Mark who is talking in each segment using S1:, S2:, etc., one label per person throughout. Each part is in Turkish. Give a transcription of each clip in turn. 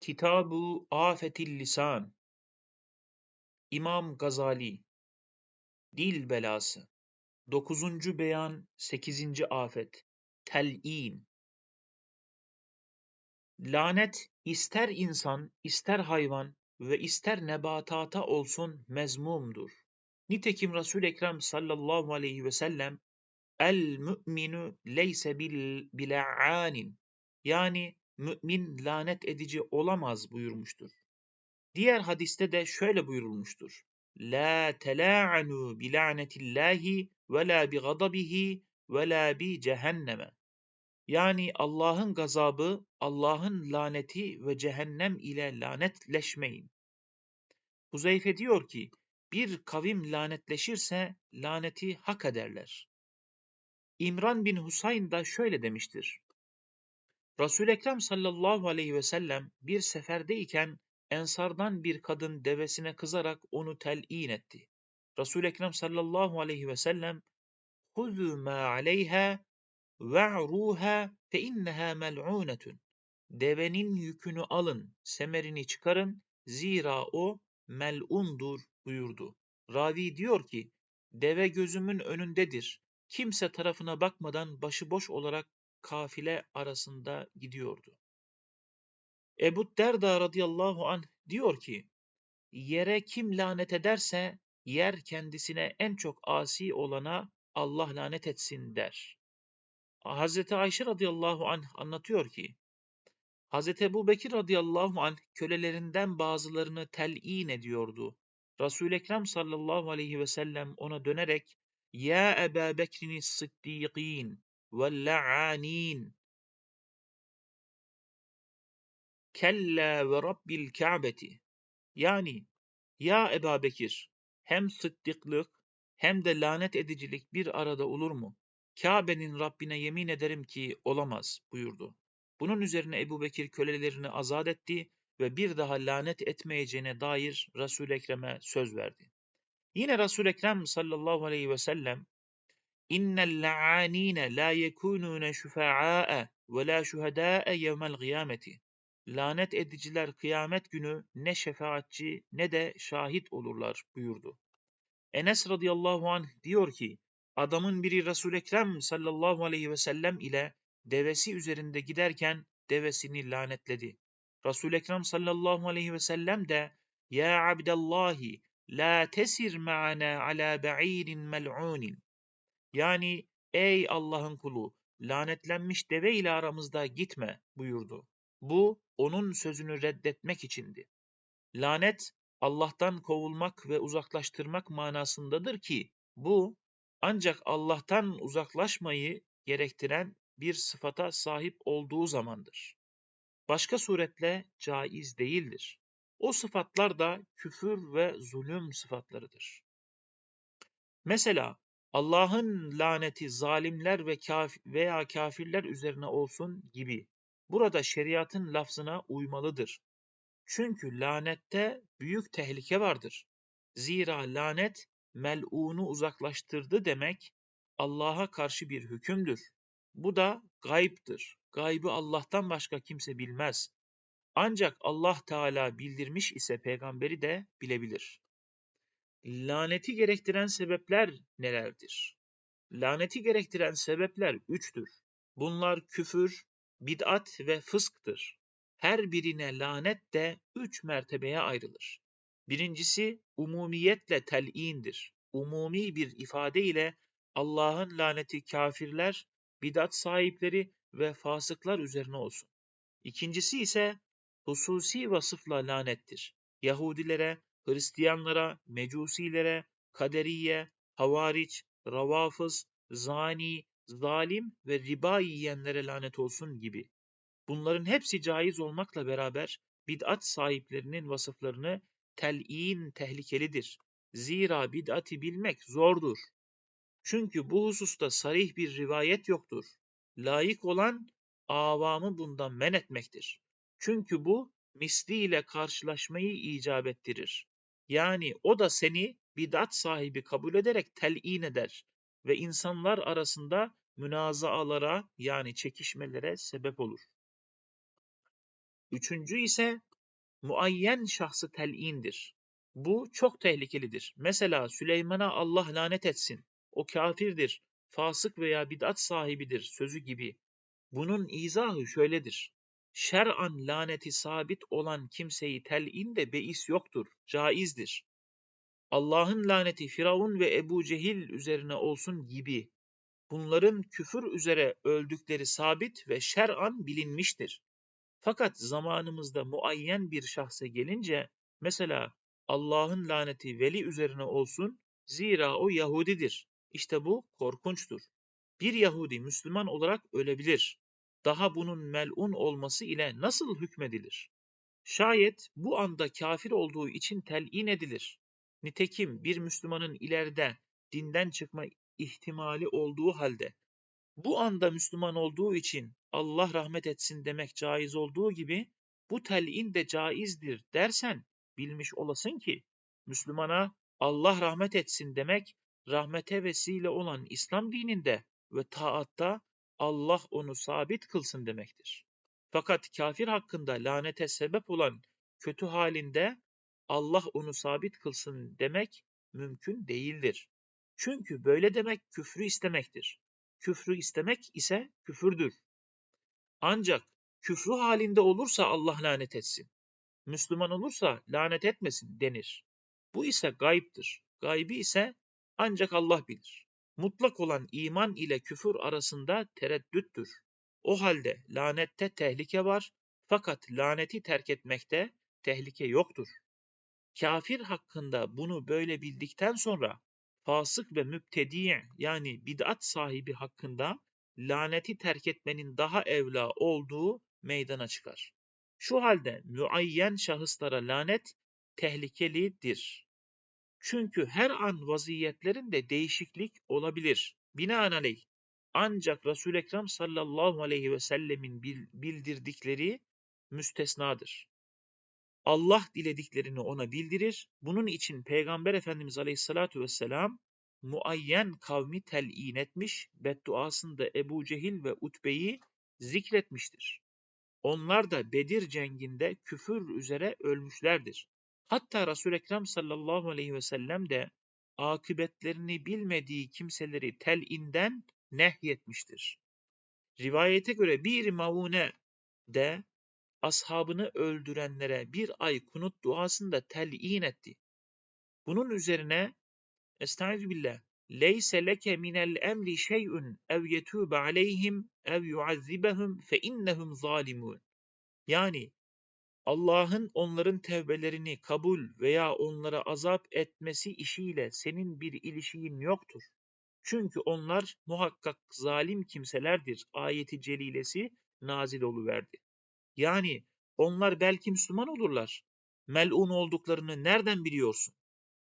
S1: Kitabu Afetil Lisan İmam Gazali Dil Belası 9. Beyan 8. Afet Tel'in Lanet ister insan, ister hayvan ve ister nebatata olsun mezmumdur. Nitekim Resul Ekrem sallallahu aleyhi ve sellem el müminu leyse bil bil'anin yani mümin lanet edici olamaz buyurmuştur. Diğer hadiste de şöyle buyurulmuştur. La tela'anu bi la'netillahi ve la bi gadabihi ve la bi cehenneme. Yani Allah'ın gazabı, Allah'ın laneti ve cehennem ile lanetleşmeyin. Huzeyfe diyor ki, bir kavim lanetleşirse laneti hak ederler. İmran bin Husayn da şöyle demiştir resul Ekrem sallallahu aleyhi ve sellem bir seferdeyken Ensardan bir kadın devesine kızarak onu tel'in etti. resul Ekrem sallallahu aleyhi ve sellem "Huzu ma aleyha ve'ruha fe inneha mel'unetun." Devenin yükünü alın, semerini çıkarın, zira o mel'undur buyurdu. Ravi diyor ki, deve gözümün önündedir. Kimse tarafına bakmadan başıboş olarak kafile arasında gidiyordu. Ebu Derda radıyallahu anh diyor ki, yere kim lanet ederse yer kendisine en çok asi olana Allah lanet etsin der. Hazreti Ayşe radıyallahu anh anlatıyor ki, Hazreti Ebu Bekir radıyallahu anh kölelerinden bazılarını tel'in ediyordu. Resul-i Ekrem sallallahu aleyhi ve sellem ona dönerek, Ya Eba Bekrini Sıddikin وَاللَّعَانِينَ Kella ve Rabbil Ka'beti Yani ya Eba Bekir hem sıddıklık hem de lanet edicilik bir arada olur mu? Kabe'nin Rabbine yemin ederim ki olamaz buyurdu. Bunun üzerine Ebu Bekir kölelerini azat etti ve bir daha lanet etmeyeceğine dair Resul-i Ekrem'e söz verdi. Yine Resul-i Ekrem sallallahu aleyhi ve sellem İnnel la'anine la yekunune şufa'a'e ve la şuhedâ'e yevmel kıyameti. Lanet ediciler kıyamet günü ne şefaatçi ne de şahit olurlar buyurdu. Enes radıyallahu anh diyor ki, adamın biri Resul-i Ekrem sallallahu aleyhi ve sellem ile devesi üzerinde giderken devesini lanetledi. Resul-i Ekrem sallallahu aleyhi ve sellem de, Ya abdallahi, la tesir ma'ana ala ba'irin mel'unin. Yani ey Allah'ın kulu lanetlenmiş deve ile aramızda gitme buyurdu. Bu onun sözünü reddetmek içindi. Lanet Allah'tan kovulmak ve uzaklaştırmak manasındadır ki bu ancak Allah'tan uzaklaşmayı gerektiren bir sıfata sahip olduğu zamandır. Başka suretle caiz değildir. O sıfatlar da küfür ve zulüm sıfatlarıdır. Mesela Allah'ın laneti zalimler ve kaf veya kafirler üzerine olsun gibi. Burada şeriatın lafzına uymalıdır. Çünkü lanette büyük tehlike vardır. Zira lanet mel'unu uzaklaştırdı demek Allah'a karşı bir hükümdür. Bu da gayiptir. Gaybı Allah'tan başka kimse bilmez. Ancak Allah Teala bildirmiş ise peygamberi de bilebilir. Laneti gerektiren sebepler nelerdir? Laneti gerektiren sebepler üçtür. Bunlar küfür, bid'at ve fısktır. Her birine lanet de üç mertebeye ayrılır. Birincisi umumiyetle tel'indir. Umumi bir ifade ile Allah'ın laneti kafirler, bid'at sahipleri ve fasıklar üzerine olsun. İkincisi ise hususi vasıfla lanettir. Yahudilere, Hristiyanlara, Mecusilere, Kaderiye, Havariç, Ravafız, Zani, Zalim ve riba yiyenlere lanet olsun gibi. Bunların hepsi caiz olmakla beraber bid'at sahiplerinin vasıflarını tel'in tehlikelidir. Zira bid'ati bilmek zordur. Çünkü bu hususta sarih bir rivayet yoktur. Layık olan avamı bundan men etmektir. Çünkü bu misliyle karşılaşmayı icap ettirir. Yani o da seni bidat sahibi kabul ederek tel'in eder ve insanlar arasında münazaalara yani çekişmelere sebep olur. Üçüncü ise muayyen şahsı tel'indir. Bu çok tehlikelidir. Mesela Süleyman'a Allah lanet etsin. O kafirdir, fasık veya bid'at sahibidir sözü gibi. Bunun izahı şöyledir. Şer'an laneti sabit olan kimseyi tel'in de beis yoktur, caizdir. Allah'ın laneti Firavun ve Ebu Cehil üzerine olsun gibi. Bunların küfür üzere öldükleri sabit ve şer'an bilinmiştir. Fakat zamanımızda muayyen bir şahsa gelince, mesela Allah'ın laneti veli üzerine olsun, zira o Yahudidir. İşte bu korkunçtur. Bir Yahudi Müslüman olarak ölebilir. Daha bunun melun olması ile nasıl hükmedilir? Şayet bu anda kafir olduğu için tel'in edilir. Nitekim bir Müslümanın ileride dinden çıkma ihtimali olduğu halde bu anda Müslüman olduğu için Allah rahmet etsin demek caiz olduğu gibi bu tel'in de caizdir dersen bilmiş olasın ki Müslümana Allah rahmet etsin demek rahmete vesile olan İslam dininde ve taatta Allah onu sabit kılsın demektir. Fakat kafir hakkında lanete sebep olan kötü halinde Allah onu sabit kılsın demek mümkün değildir. Çünkü böyle demek küfrü istemektir. Küfrü istemek ise küfürdür. Ancak küfrü halinde olursa Allah lanet etsin. Müslüman olursa lanet etmesin denir. Bu ise gayiptir. Gaybi ise ancak Allah bilir. Mutlak olan iman ile küfür arasında tereddüttür. O halde lanette tehlike var fakat laneti terk etmekte tehlike yoktur. Kafir hakkında bunu böyle bildikten sonra fasık ve müptedi yani bid'at sahibi hakkında laneti terk etmenin daha evla olduğu meydana çıkar. Şu halde müayyen şahıslara lanet tehlikelidir. Çünkü her an vaziyetlerinde değişiklik olabilir. Binaenaleyh ancak Resul-i Ekrem sallallahu aleyhi ve sellemin bildirdikleri müstesnadır. Allah dilediklerini ona bildirir. Bunun için Peygamber Efendimiz Aleyhisselatü Vesselam muayyen kavmi tel'in etmiş, bedduasında Ebu Cehil ve Utbe'yi zikretmiştir. Onlar da Bedir cenginde küfür üzere ölmüşlerdir. Hatta Resul-i Ekrem sallallahu aleyhi ve sellem de akıbetlerini bilmediği kimseleri tel'inden nehyetmiştir. Rivayete göre bir maune de ashabını öldürenlere bir ay kunut duasında tel'in etti. Bunun üzerine Estaizu billah Leyse leke minel emri şey'un ev yetûbe aleyhim ev yuazzibehum fe innehum zalimun. Yani Allah'ın onların tevbelerini kabul veya onlara azap etmesi işiyle senin bir ilişiğin yoktur. Çünkü onlar muhakkak zalim kimselerdir ayeti celilesi nazil oluverdi. Yani onlar belki Müslüman olurlar. Melun olduklarını nereden biliyorsun?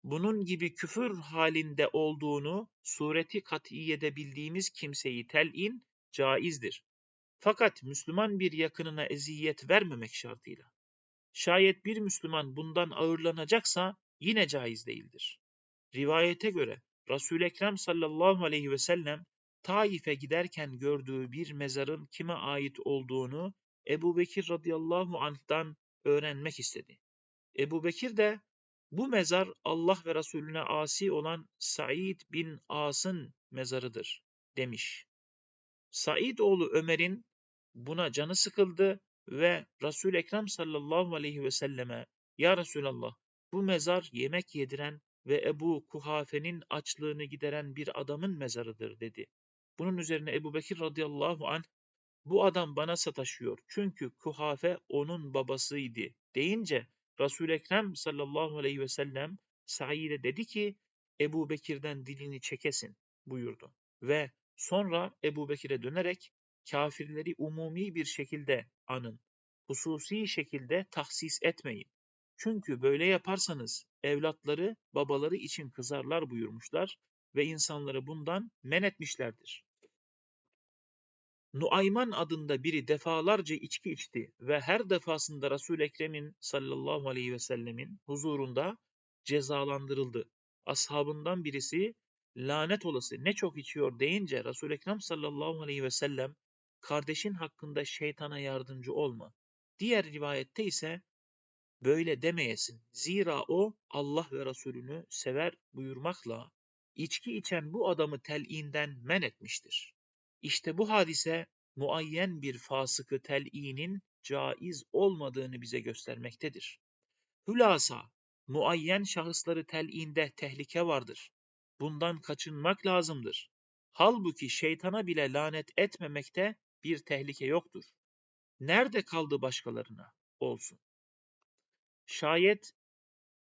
S1: Bunun gibi küfür halinde olduğunu sureti kat'iyede bildiğimiz kimseyi tel'in caizdir. Fakat Müslüman bir yakınına eziyet vermemek şartıyla. Şayet bir Müslüman bundan ağırlanacaksa yine caiz değildir. Rivayete göre Resul-i Ekrem sallallahu aleyhi ve sellem Taif'e giderken gördüğü bir mezarın kime ait olduğunu Ebu Bekir radıyallahu anh'tan öğrenmek istedi. Ebu Bekir de bu mezar Allah ve Resulüne asi olan Said bin As'ın mezarıdır demiş. Said oğlu Ömer'in buna canı sıkıldı ve resul Ekrem sallallahu aleyhi ve selleme Ya Resulallah bu mezar yemek yediren ve Ebu Kuhafe'nin açlığını gideren bir adamın mezarıdır dedi. Bunun üzerine Ebu Bekir radıyallahu anh bu adam bana sataşıyor çünkü Kuhafe onun babasıydı deyince Resul-i Ekrem sallallahu aleyhi ve sellem Said'e dedi ki Ebu Bekir'den dilini çekesin buyurdu. Ve sonra Ebu Bekir'e dönerek kafirleri umumi bir şekilde anın, hususi şekilde tahsis etmeyin. Çünkü böyle yaparsanız evlatları babaları için kızarlar buyurmuşlar ve insanları bundan men etmişlerdir. Nuayman adında biri defalarca içki içti ve her defasında Resul-i Ekrem'in sallallahu aleyhi ve sellemin huzurunda cezalandırıldı. Ashabından birisi lanet olası ne çok içiyor deyince Resul-i Ekrem sallallahu aleyhi ve sellem kardeşin hakkında şeytana yardımcı olma. Diğer rivayette ise böyle demeyesin. Zira o Allah ve Resulünü sever buyurmakla içki içen bu adamı tel'inden men etmiştir. İşte bu hadise muayyen bir fasıkı tel'inin caiz olmadığını bize göstermektedir. Hülasa, muayyen şahısları tel'inde tehlike vardır. Bundan kaçınmak lazımdır. Halbuki şeytana bile lanet etmemekte bir tehlike yoktur. Nerede kaldı başkalarına olsun? Şayet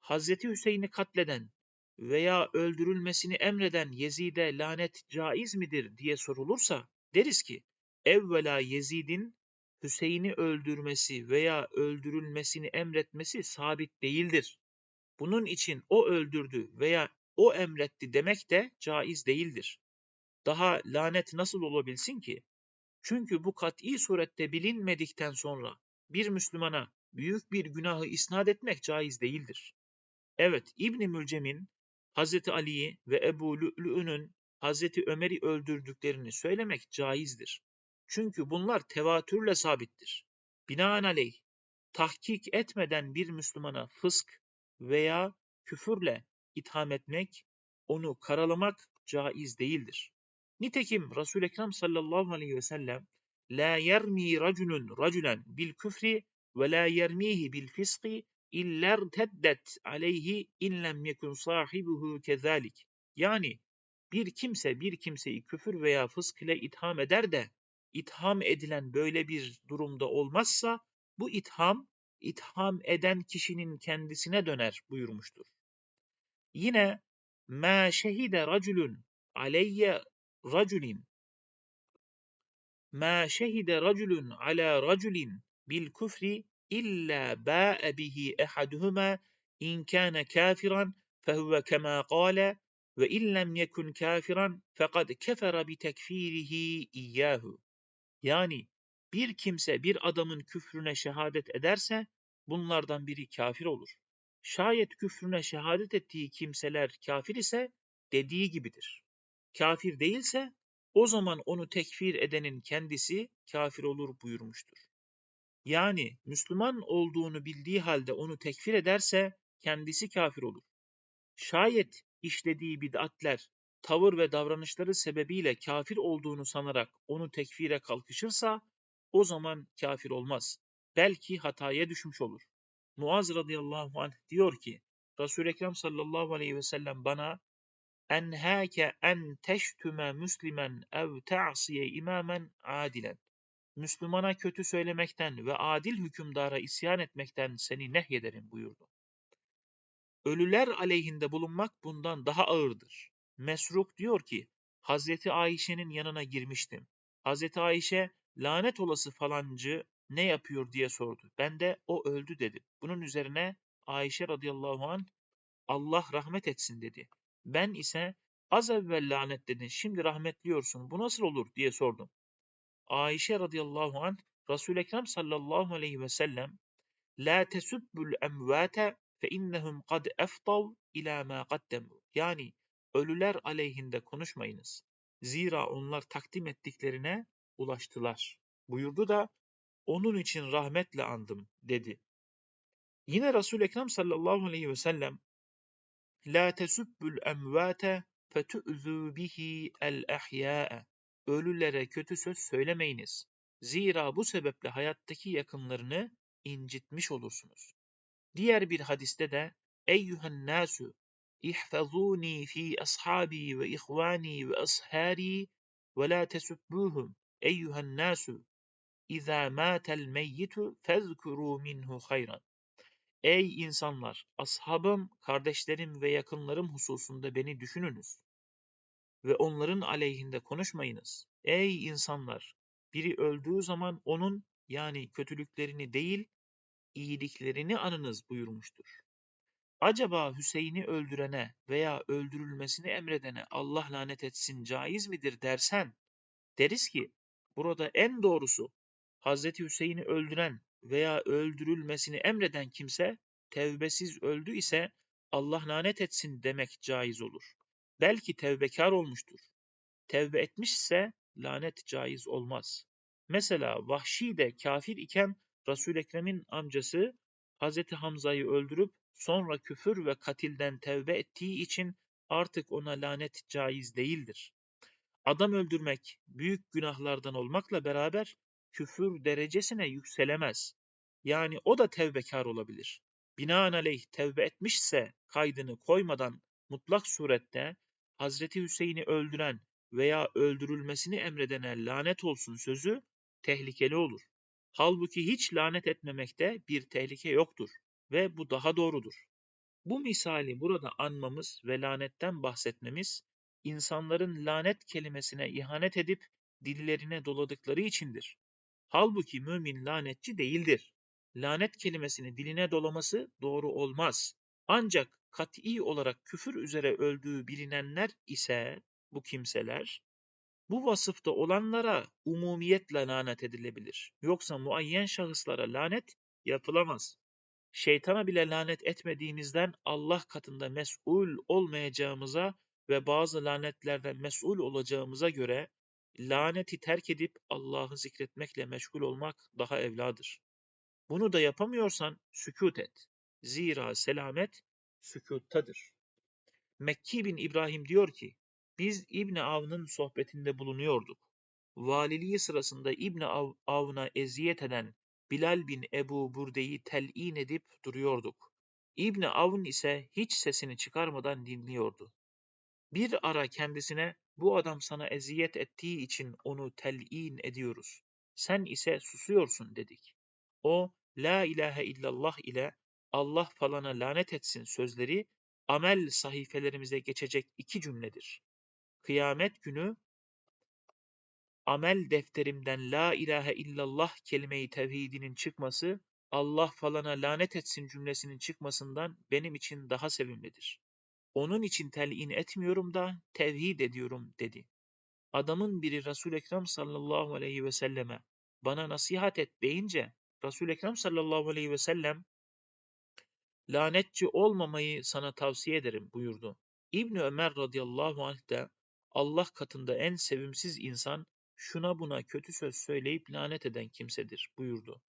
S1: Hazreti Hüseyin'i katleden veya öldürülmesini emreden Yezid'e lanet caiz midir diye sorulursa deriz ki evvela Yezid'in Hüseyin'i öldürmesi veya öldürülmesini emretmesi sabit değildir. Bunun için o öldürdü veya o emretti demek de caiz değildir. Daha lanet nasıl olabilsin ki? Çünkü bu kat'i surette bilinmedikten sonra bir Müslümana büyük bir günahı isnat etmek caiz değildir. Evet, İbn Mülcem'in Hazreti Ali'yi ve Ebu Lü'lü'nün Hazreti Ömer'i öldürdüklerini söylemek caizdir. Çünkü bunlar tevatürle sabittir. Binaenaleyh, tahkik etmeden bir Müslümana fısk veya küfürle itham etmek, onu karalamak caiz değildir. Nitekim Resul-i Ekrem sallallahu aleyhi ve sellem la yermi raculun raculen bil küfri ve la yermihi bil fiski iller teddet aleyhi in lem yekun sahibuhu kezalik. Yani bir kimse bir kimseyi küfür veya fısk ile itham eder de itham edilen böyle bir durumda olmazsa bu itham itham eden kişinin kendisine döner buyurmuştur. Yine ma şehide raculun aleyye raculin ma şehide raculun ala raculin bil küfri illa ba'e bihi ehaduhuma in kana kafiran fehuve kema qale ve in lem yekun kafiran fekad kefere bi tekfirihi iyyahu. Yani bir kimse bir adamın küfrüne şehadet ederse bunlardan biri kafir olur. Şayet küfrüne şehadet ettiği kimseler kafir ise dediği gibidir. Kafir değilse o zaman onu tekfir edenin kendisi kafir olur buyurmuştur. Yani Müslüman olduğunu bildiği halde onu tekfir ederse kendisi kafir olur. Şayet işlediği bid'atler, tavır ve davranışları sebebiyle kafir olduğunu sanarak onu tekfire kalkışırsa o zaman kafir olmaz. Belki hataya düşmüş olur. Muaz radıyallahu anh diyor ki Resul-i Ekrem sallallahu aleyhi ve sellem bana enhâke en teştüme müslimen ev te'asiye imamen adilen. Müslümana kötü söylemekten ve adil hükümdara isyan etmekten seni nehyederim buyurdu. Ölüler aleyhinde bulunmak bundan daha ağırdır. Mesruk diyor ki, Hazreti Ayşe'nin yanına girmiştim. Hazreti Ayşe, lanet olası falancı ne yapıyor diye sordu. Ben de o öldü dedim. Bunun üzerine Ayşe radıyallahu an Allah rahmet etsin dedi. Ben ise az evvel lanetledin şimdi rahmetliyorsun bu nasıl olur diye sordum. Ayşe radıyallahu an Resul-i Ekrem sallallahu aleyhi ve sellem La tesubbul emvate fe innehum kad eftav ila ma qaddemu. Yani ölüler aleyhinde konuşmayınız. Zira onlar takdim ettiklerine ulaştılar. Buyurdu da onun için rahmetle andım dedi. Yine Resul-i Ekrem sallallahu aleyhi ve sellem La tesubbul emvate fetu'zu bihi el ehya'e. Ölülere kötü söz söylemeyiniz. Zira bu sebeple hayattaki yakınlarını incitmiş olursunuz. Diğer bir hadiste de Eyyühen nasu ihfazuni fi ashabi ve ihvani ve ashari ve la tesubbuhum. Eyyühen nasu İzâ mâtel meyyitu fezkurû minhu hayran. Ey insanlar! Ashabım, kardeşlerim ve yakınlarım hususunda beni düşününüz ve onların aleyhinde konuşmayınız. Ey insanlar! Biri öldüğü zaman onun yani kötülüklerini değil, iyiliklerini anınız buyurmuştur. Acaba Hüseyin'i öldürene veya öldürülmesini emredene Allah lanet etsin caiz midir dersen, deriz ki burada en doğrusu Hazreti Hüseyin'i öldüren veya öldürülmesini emreden kimse tevbesiz öldü ise Allah lanet etsin demek caiz olur. Belki tevbekar olmuştur. Tevbe etmişse lanet caiz olmaz. Mesela Vahşi de kafir iken Resul-i Ekrem'in amcası Hazreti Hamza'yı öldürüp sonra küfür ve katilden tevbe ettiği için artık ona lanet caiz değildir. Adam öldürmek büyük günahlardan olmakla beraber küfür derecesine yükselemez. Yani o da tevbekar olabilir. Binaenaleyh tevbe etmişse kaydını koymadan mutlak surette Hazreti Hüseyin'i öldüren veya öldürülmesini emredene lanet olsun sözü tehlikeli olur. Halbuki hiç lanet etmemekte bir tehlike yoktur ve bu daha doğrudur. Bu misali burada anmamız ve lanetten bahsetmemiz, insanların lanet kelimesine ihanet edip dillerine doladıkları içindir. Halbuki mümin lanetçi değildir. Lanet kelimesini diline dolaması doğru olmaz. Ancak kat'i olarak küfür üzere öldüğü bilinenler ise bu kimseler bu vasıfta olanlara umumiyetle lanet edilebilir. Yoksa muayyen şahıslara lanet yapılamaz. Şeytana bile lanet etmediğimizden Allah katında mes'ul olmayacağımıza ve bazı lanetlerden mes'ul olacağımıza göre laneti terk edip Allah'ı zikretmekle meşgul olmak daha evladır. Bunu da yapamıyorsan sükut et. Zira selamet sükuttadır. Mekki bin İbrahim diyor ki, biz İbni Avn'ın sohbetinde bulunuyorduk. Valiliği sırasında İbni Av, Avn'a eziyet eden Bilal bin Ebu Burde'yi tel'in edip duruyorduk. İbni Avn ise hiç sesini çıkarmadan dinliyordu. Bir ara kendisine bu adam sana eziyet ettiği için onu tel'in ediyoruz. Sen ise susuyorsun dedik. O La ilahe illallah ile Allah falana lanet etsin sözleri amel sahifelerimize geçecek iki cümledir. Kıyamet günü amel defterimden la ilahe illallah kelime-i tevhidinin çıkması Allah falana lanet etsin cümlesinin çıkmasından benim için daha sevimlidir. Onun için telin etmiyorum da tevhid ediyorum dedi. Adamın biri Resul Ekrem sallallahu aleyhi ve selleme bana nasihat et deyince Resul Ekrem sallallahu aleyhi ve sellem lanetçi olmamayı sana tavsiye ederim buyurdu. İbn Ömer radıyallahu anh de Allah katında en sevimsiz insan şuna buna kötü söz söyleyip lanet eden kimsedir buyurdu.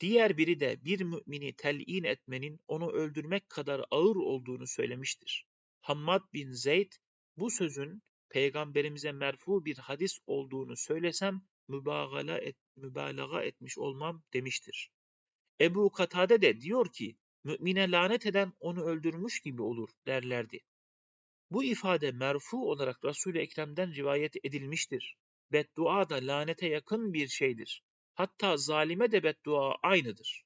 S1: Diğer biri de bir mümini tel'in etmenin onu öldürmek kadar ağır olduğunu söylemiştir. Hammad bin Zeyd bu sözün peygamberimize merfu bir hadis olduğunu söylesem mübalağa, et, mübalağa etmiş olmam demiştir. Ebu Katade de diyor ki mümine lanet eden onu öldürmüş gibi olur derlerdi. Bu ifade merfu olarak Resul-i Ekrem'den rivayet edilmiştir. Beddua da lanete yakın bir şeydir. Hatta zalime de beddua aynıdır.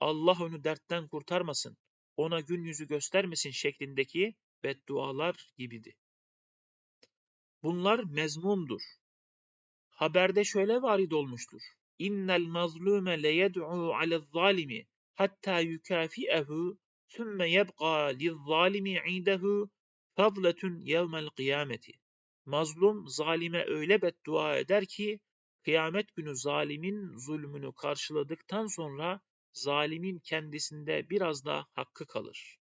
S1: Allah onu dertten kurtarmasın, ona gün yüzü göstermesin şeklindeki beddualar gibidi. Bunlar mezmumdur. Haberde şöyle varid olmuştur. İnnel mazlume le yed'u alel zalimi hatta yukafi'ehu sümme yebqa lizzalimi indehu fadletun yevmel kıyameti. Mazlum zalime öyle beddua eder ki kıyamet günü zalimin zulmünü karşıladıktan sonra zalimin kendisinde biraz da hakkı kalır.